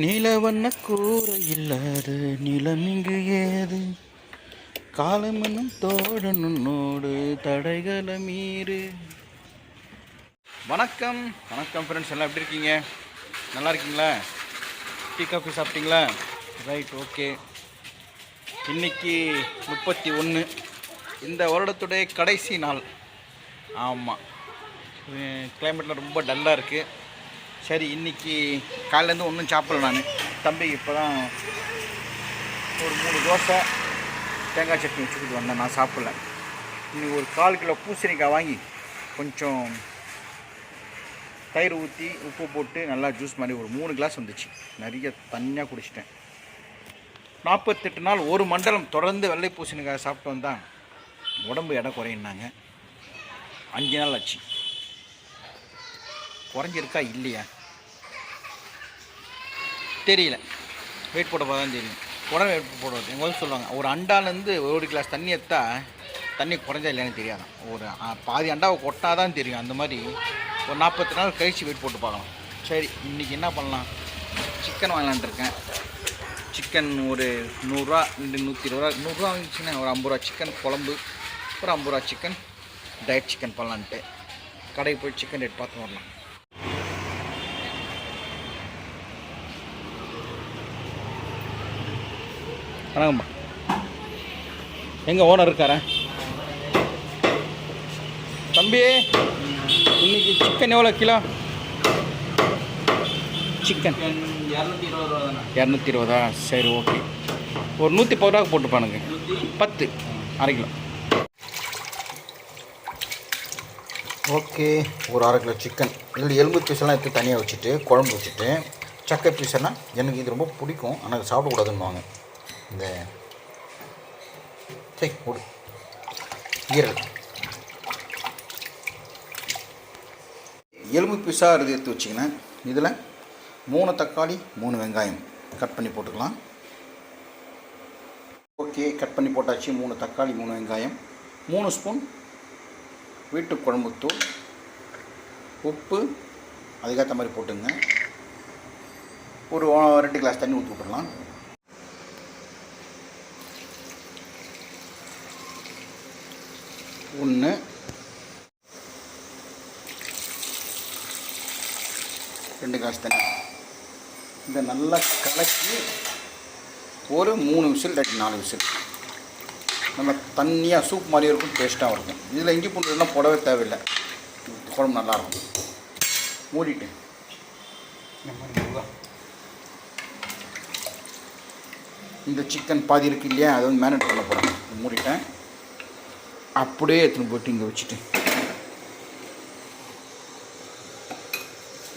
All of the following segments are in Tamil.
நிலவண்ண கூரை இல்லாத நிலமிங்கு ஏது? காலமனும் தோழனுன்னோடு தடைகளை மீறு. வணக்கம். வணக்கம் ஃப்ரெண்ட்ஸ் எல்லாம் எப்படி இருக்கீங்க? நல்லா இருக்கீங்களா? டீ காஃபி சாப்பிட்டீங்களா? ரைட் ஓகே இன்னைக்கு முப்பத்தி ஒன்று இந்த வருடத்துடைய கடைசி நாள். ஆமாம் கிளைமேட்டில் ரொம்ப டல்லாக இருக்குது சரி இன்னைக்கு காலையிலேருந்து ஒன்றும் சாப்பிடல நான். தம்பி இப்போ தான் ஒரு மூணு தோசை தேங்காய் சட்னி வச்சுக்கிட்டு வந்தேன். நான் சாப்பிடல. இன்னைக்கு ஒரு கால் கிலோ பூசணிக்காய் வாங்கி கொஞ்சம் தயிர் ஊற்றி உப்பு போட்டு நல்லா ஜூஸ் மாதிரி ஒரு மூணு கிளாஸ் வந்துச்சு. நிறைய தனியாக குடிச்சிட்டேன். நாற்பத்தெட்டு நாள் ஒரு மண்டலம் தொடர்ந்து வெள்ளை பூசணிக்காய் சாப்பிட்டு வந்தால் உடம்பு எடை குறையினாங்க அஞ்சு நாள் ஆச்சு. குறைஞ்சிருக்கா இல்லையா? தெரியல. வெயிட் போட தான் தெரியும். உடனே வெயிட் போடுறது. எங்கள் வந்து சொல்லுவாங்க ஒரு அண்டாலேருந்து ஒரு கிளாஸ் தண்ணி எடுத்தா தண்ணி குறைஞ்சா இல்லைன்னு தெரியாதான் ஒரு பாதி அண்டாவை கொட்டா தான் தெரியும். அந்த மாதிரி ஒரு நாற்பத்தி நாள் கழிச்சு வெயிட் போட்டு பார்க்கலாம். சரி இன்றைக்கி என்ன பண்ணலாம்? சிக்கன் வாங்கலான்ட்ருக்கேன் சிக்கன் ஒரு நூறுரூவா ரெண்டு நூற்றி இருபது ரூபா நூறுரூவா வந்துச்சுன்னா ஒரு ஐம்பது ரூபா சிக்கன் குழம்பு. ஒரு ஐம்பது ரூபா சிக்கன் டயட் சிக்கன் பண்ணலான்ட்டு. கடைக்கு போய் சிக்கன் ரேட் பார்த்து வரலாம். வணக்கம்மா எங்கே ஓனர் இருக்கார? தம்பி இன்னைக்கு சிக்கன் எவ்வளோ கிலோ? சிக்கன் இரநூத்தி இருபதா சரி ஓகே ஒரு நூற்றி பத்து ரூபா போட்டுப்பானுங்க. பத்து அரை கிலோ. ஓகே ஒரு அரை கிலோ சிக்கன் இதில் எலும்பு பீஸெல்லாம் எடுத்து தனியாக வச்சுட்டு குழம்பு வச்சுட்டு சக்கை பீஸெல்லாம் எனக்கு இது ரொம்ப பிடிக்கும். ஆனால் சாப்பிடக்கூடாதுன்னு சாப்பிடக்கூடாதுன்னுவாங்க. இந்த சரி போடு ஈரல். எலும்பு பிசா இருந்து எடுத்து வச்சிங்கன்னா இதில் மூணு தக்காளி மூணு வெங்காயம் கட் பண்ணி போட்டுக்கலாம். ஓகே கட் பண்ணி போட்டாச்சு. மூணு தக்காளி மூணு வெங்காயம் மூணு ஸ்பூன் வீட்டு குழம்புத்தூள் உப்பு அதுக்கேற்ற மாதிரி போட்டுங்க. ஒரு ரெண்டு கிளாஸ் தண்ணி ஊற்றி விட்டுடலாம். ஒன்று ரெண்டு காசு தண்ணி. இதை நல்லா கலக்கி ஒரு மூணு விசில் ரெண்டு நாலு விசில். நம்ம தண்ணியாக சூப் மாதிரி இருக்கும் டேஸ்ட்டாக இருக்கும். இதில் இஞ்சி பூண்டு எல்லாம் போடவே தேவையில்லை. குழம்பு நல்லாயிருக்கும் மூடிட்டு. இந்த இந்த சிக்கன் பாதி இருக்கு இல்லையா அதை வந்து மேனேட் பண்ண போகிறேன் மூடிட்டேன். அப்படியே எடுத்துன்னு போட்டு இங்கே வச்சுட்டேன்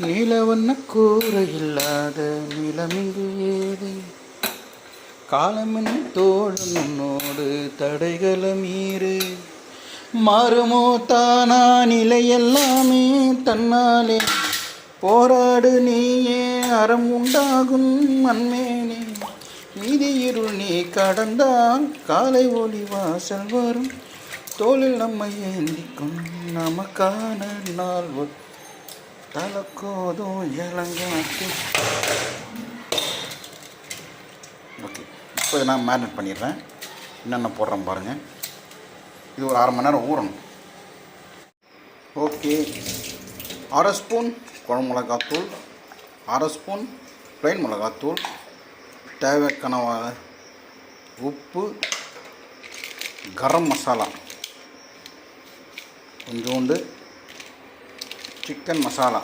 நீலவண்ண கூரை இல்லாத நிலமிங்கு ஏது? காலமென் தோழனோடு தடைகளை மீறு மாறுமோ தானா நிலை எல்லாமே தன்னாலே. போராடு நீயே அறம் உண்டாகும் மண்மேனே மீதி இருள் நீ கடந்தால் காலை ஒளி வாசல் வரும். தோளில் நம்மை ஏந்திக்கும். நமக்கான நாள் வரும். தலக்கோதும் இளங்காட்டு. ஓகே இப்போ இதை நான் மேரினேட் பண்ணிடுறேன். என்னென்ன போடுறேன் பாருங்கள் இது ஒரு அரை மணி நேரம் ஊறணும். ஓகே. அரை ஸ்பூன் குழம்பு மிளகாத்தூள். அரை ஸ்பூன் பிளைன் மிளகாத்தூள். தேவைக்கான உப்பு. கரம் மசாலா. கொஞ்சோண்டு சிக்கன் மசாலா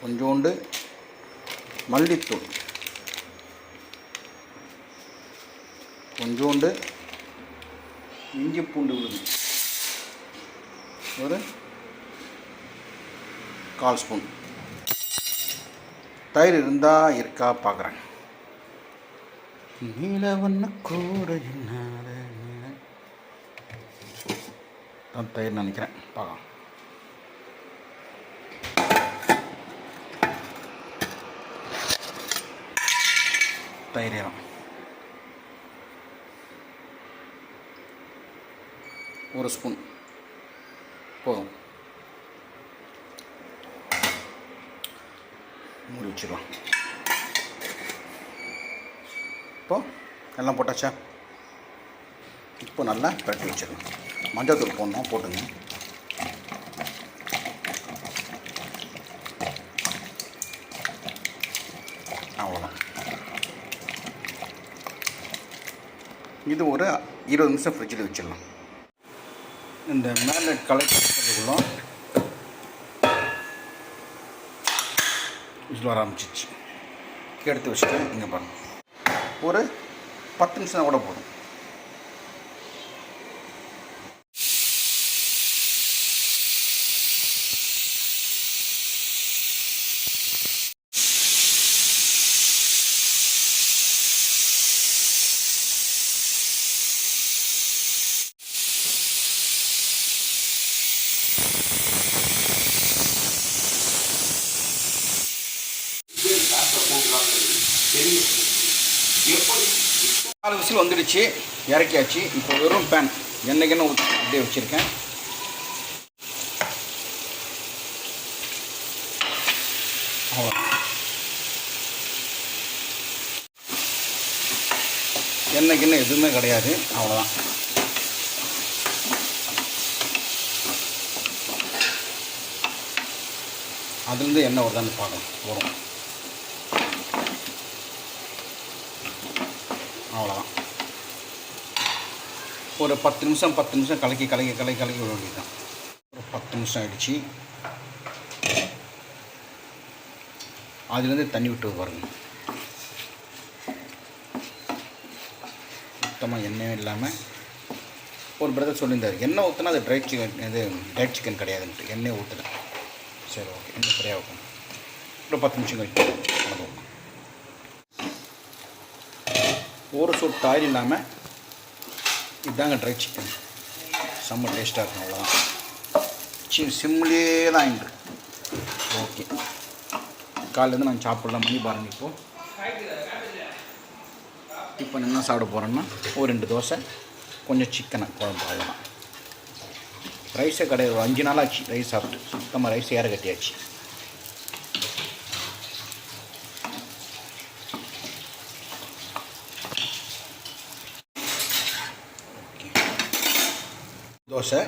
கொஞ்சோண்டு மல்லித்தூள். கொஞ்சோண்டு இஞ்சி பூண்டு விழுது ஒரு கால் ஸ்பூன். தயிர் இருந்தால் இருக்கா பார்க்குறேன் நீலவண்ண கூட தான் தயிர் நினைக்கிறேன். பார்க்கலாம். தயிர் ஏறும் ஒரு ஸ்பூன். போதும். மூடி வச்சிடலாம். இப்போ எல்லாம் போட்டாச்சா? இப்போ நல்லா பிரட்டி வச்சிடலாம் மஞ்சள்தூள் போடணும் போட்டுங்க. அவ்வளோதான் இது ஒரு இருபது நிமிஷம் ஃப்ரிட்ஜில் வச்சிடலாம். இந்த மேலே கலக்கி வைக்கிறதுக்குள்ள விசில் வர ஆரம்பிச்சிச்சு எடுத்து வச்சுட்டு இங்கே பாருங்கள் ஒரு பத்து நிமிஷம் கூட போதும். நாலு விசில் வந்துடுச்சு இறக்கியாச்சு. இப்போ வெறும் பேன் என்னைக்குன்னு ஊற்றி அப்படியே வச்சுருக்கேன். அவ்வளோ எண்ணெய் எதுவுமே கிடையாது. அவ்வளோதான் அதுலேருந்து எண்ணெய் வருதான்னு பார்க்கலாம். வரும் அவ்வளோதான் ஒரு பத்து நிமிஷம் பத்து நிமிஷம் கலக்கி கலக்கி கலக்கி கலக்கி விட வேண்டியதுதான். ஒரு பத்து நிமிஷம் ஆகிடுச்சு அதுலேருந்து தண்ணி விட்டு பாருங்க. சுத்தமாக எண்ணெயும் இல்லாமல் ஒரு பிரதர் சொல்லியிருந்தார் எண்ணெய் ஊற்றினா அது ட்ரை சிக்கன் இது ட்ரை சிக்கன் கிடையாதுன்ட்டு. எண்ணெய் ஊற்றுல சரி ஓகே. எண்ணெய் சரியாக இருக்கும் ஒரு பத்து நிமிஷம் கழிச்சு ஒரு சொட்டு ஆயில் இல்லாமல் இதுதாங்க ட்ரை சிக்கன் செம்ம டேஸ்ட்டாக இருக்கும் அவ்வளோதான் சி சிம்லேயே தான் இன்று ஓகே காலையிலேருந்து நான் சாப்பிடலாம். மணி பாருங்க இப்போது இப்போ நான் என்ன சாப்பிட போகிறேன்னா ஒரு ரெண்டு தோசை கொஞ்சம் சிக்கனை குழம்பு அவ்வளோதான் ரைஸே கிடையாது. ஒரு அஞ்சு நாள் ஆச்சு ரைஸ் சாப்பிட்டு. சுத்தமாக ரைஸ் ஏற கட்டியாச்சு. தோசை.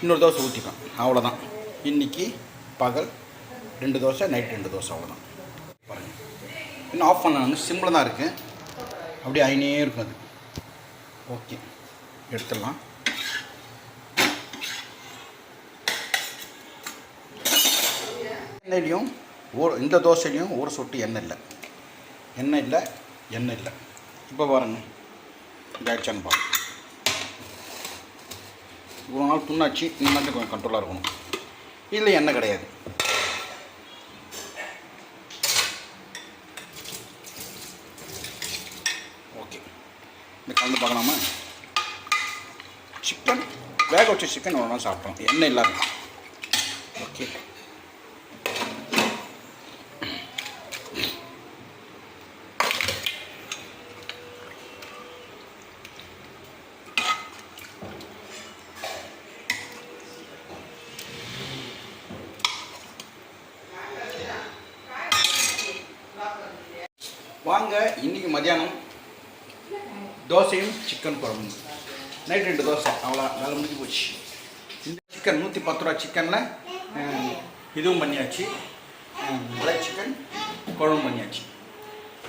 இன்னொரு தோசை ஊற்றிப்பேன் அவ்வளோதான் இன்றைக்கி பகல் ரெண்டு தோசை நைட் ரெண்டு தோசை அவ்வளோதான் பாருங்கள் இன்னும் ஆஃப் பண்ணணும் சிம்பிள் தான் இருக்குது அப்படியே ஐனே இருக்கும் அது. ஓகே எடுத்துடலாம். எண்ணெயிலையும் ஒரு இந்த தோசையிலையும் ஒரு சொட்டு எண்ணெய் இல்லை. எண்ணெய் இல்லை எண்ணெய் இல்லை. இப்போ பாருங்க. இதாச்சான்னு பாருங்கள் இவ்வளோ நாள் துண்ணாச்சு இந்த மாதிரி கொஞ்சம் கண்ட்ரோலாக இருக்கணும். இதில் எண்ணெய் கிடையாது. ஓகே இந்த கலந்து பார்க்கலாமா? சிக்கன் வேக வச்ச சிக்கன் ஒரு நாள் சாப்பிட்டோம். எண்ணெய் இல்லாத ஓகே வாங்க இன்னைக்கு மதியானம் தோசையும் சிக்கன் குழம்பு நைட் ரெண்டு தோசை அவ்வளோ வேலை முடிஞ்சு போச்சு. இந்த சிக்கன் நூற்றி பத்து ரூபா சிக்கனில் இதுவும் பண்ணியாச்சு. ட்ரை சிக்கன் குழம்பு பண்ணியாச்சு.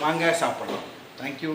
வாங்க சாப்பிட்லாம். தேங்க்யூ